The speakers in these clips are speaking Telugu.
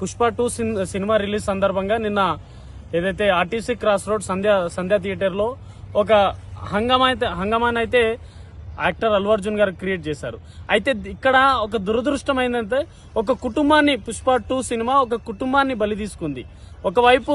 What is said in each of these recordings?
పుష్ప టూ సినిమా రిలీజ్ సందర్భంగా నిన్న ఏదైతే RTC cross road Sandhya Sandhya థియేటర్లో ఒక హంగామా అయితే అయితే యాక్టర్ అల్లు అర్జున్ గారు క్రియేట్ చేశారు. అయితే ఇక్కడ ఒక దురదృష్టం ఏంటంటే ఒక కుటుంబాన్ని పుష్ప టూ సినిమా ఒక కుటుంబాన్ని బలి తీసుకుంది. ఒకవైపు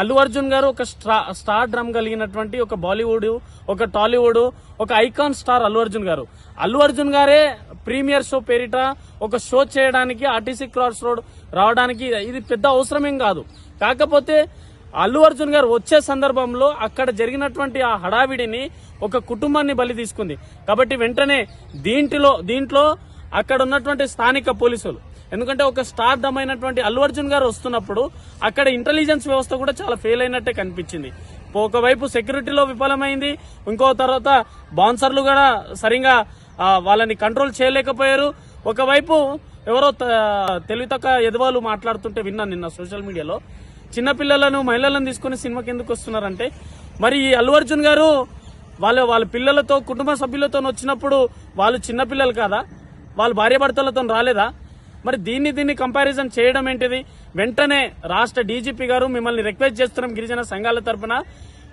అల్లు అర్జున్ గారు ఒక స్ట్రా స్టార్ డ్రమ్ కలిగినటువంటి ఒక బాలీవుడ్ ఒక టాలీవుడ్ ఒక ఐకాన్ స్టార్ అల్లు అర్జున్ గారు. అల్లు అర్జున్ గారే ప్రీమియర్ షో పేరిట ఒక షో చేయడానికి ఆర్టీసీ క్రాస్ రోడ్ రావడానికి ఇది పెద్ద అవసరమేం కాదు. కాకపోతే అల్లు అర్జున్ గారు వచ్చే సందర్భంలో అక్కడ జరిగినటువంటి ఆ హడావిడిని ఒక కుటుంబాన్ని బలి తీసుకుంది. కాబట్టి వెంటనే దీంట్లో దీంట్లో అక్కడ ఉన్నటువంటి స్థానిక పోలీసులు ఎందుకంటే ఒక స్టార్ అయినటువంటి అల్లు అర్జున్ గారు వస్తున్నప్పుడు అక్కడ ఇంటెలిజెన్స్ వ్యవస్థ కూడా చాలా ఫెయిల్ అయినట్టే కనిపించింది. ఒకవైపు సెక్యూరిటీలో విఫలమైంది ఇంకో తర్వాత బౌన్సర్లు కూడా సరిగా వాళ్ళని కంట్రోల్ చేయలేకపోయారు. ఒకవైపు ఎవరో తెలివితక్క ఎదవాళ్ళు మాట్లాడుతుంటే విన్నాను నిన్న సోషల్ మీడియాలో. చిన్నపిల్లలను మహిళలను తీసుకుని సినిమాకి ఎందుకు వస్తున్నారంటే మరి ఈ అల్లు అర్జున్ గారు వాళ్ళ వాళ్ళ పిల్లలతో కుటుంబ సభ్యులతో వచ్చినప్పుడు వాళ్ళు చిన్నపిల్లలు కాదా? వాళ్ళు భార్యాభర్తలతో రాలేదా? మరి దీన్ని దీన్ని కంపారిజన్ చేయడం ఏంటిది? వెంటనే రాష్ట్ర డీజీపీ గారు మిమ్మల్ని రిక్వెస్ట్ చేస్తున్నాం గిరిజన సంఘాల తరఫున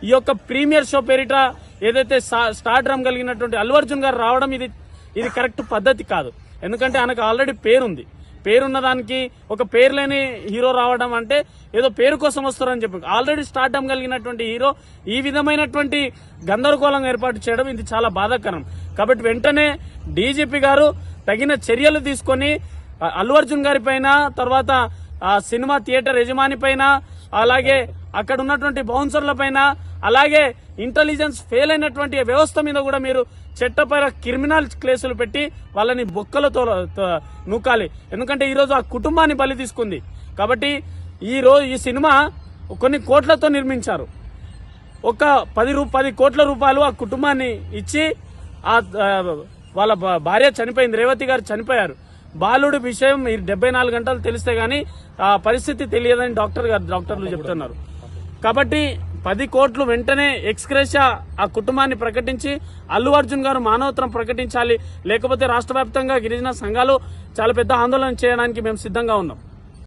ఈ యొక్క ప్రీమియర్ షో పేరిట ఏదైతే సా- స్టార్ డ్రమ్ కలిగినటువంటి అల్లు అర్జున్ గారు రావడం ఇది ఇది కరెక్ట్ పద్ధతి కాదు. ఎందుకంటే ఆయనకు ఆల్రెడీ పేరుంది. పేరున్న దానికి ఒక పేరు లేని హీరో రావడం అంటే ఏదో పేరు కోసం వస్తారని చెప్పి ఆల్రెడీ స్టార్టమ్ కలిగినటువంటి హీరో ఈ విధమైనటువంటి గందరగోళం ఏర్పాటు చేయడం ఇది చాలా బాధాకరం. కాబట్టి వెంటనే డీజీపీ గారు తగిన చర్యలు తీసుకొని అల్లు అర్జున్ గారి పైన తర్వాత ఆ సినిమా థియేటర్ యజమాని పైన అలాగే అక్కడ ఉన్నటువంటి బౌన్సర్ల పైన అలాగే ఇంటెలిజెన్స్ ఫెయిల్ అయినటువంటి వ్యవస్థ మీద కూడా మీరు చట్టపర క్రిమినల్ కేసులు పెట్టి వాళ్ళని బొక్కలతో నూకాలి. ఎందుకంటే ఈరోజు ఆ కుటుంబాన్ని బలి తీసుకుంది. కాబట్టి ఈ రోజు ఈ సినిమా కొన్ని కోట్లతో నిర్మించారు. ఒక పది రూ పది కోట్ల రూపాయలు ఆ కుటుంబాన్ని ఇచ్చి ఆ వాళ్ళ భా- భార్య చనిపోయింది. రేవతి గారు చనిపోయారు. బాలుడి విషయం డెబ్బై నాలుగు గంటలు తెలిస్తే గానీ ఆ పరిస్థితి తెలియదని డాక్టర్ గారు డాక్టర్లు చెప్తున్నారు. కాబట్టి పది కోట్లు వెంటనే ఎక్స్క్రేషా ఆ కుటుంబాన్ని ప్రకటించి అల్లు అర్జున్ గారు మానవత్వం ప్రకటించాలి. లేకపోతే రాష్ట్ర గిరిజన సంఘాలు చాలా పెద్ద ఆందోళన చేయడానికి మేము సిద్ధంగా ఉన్నాం.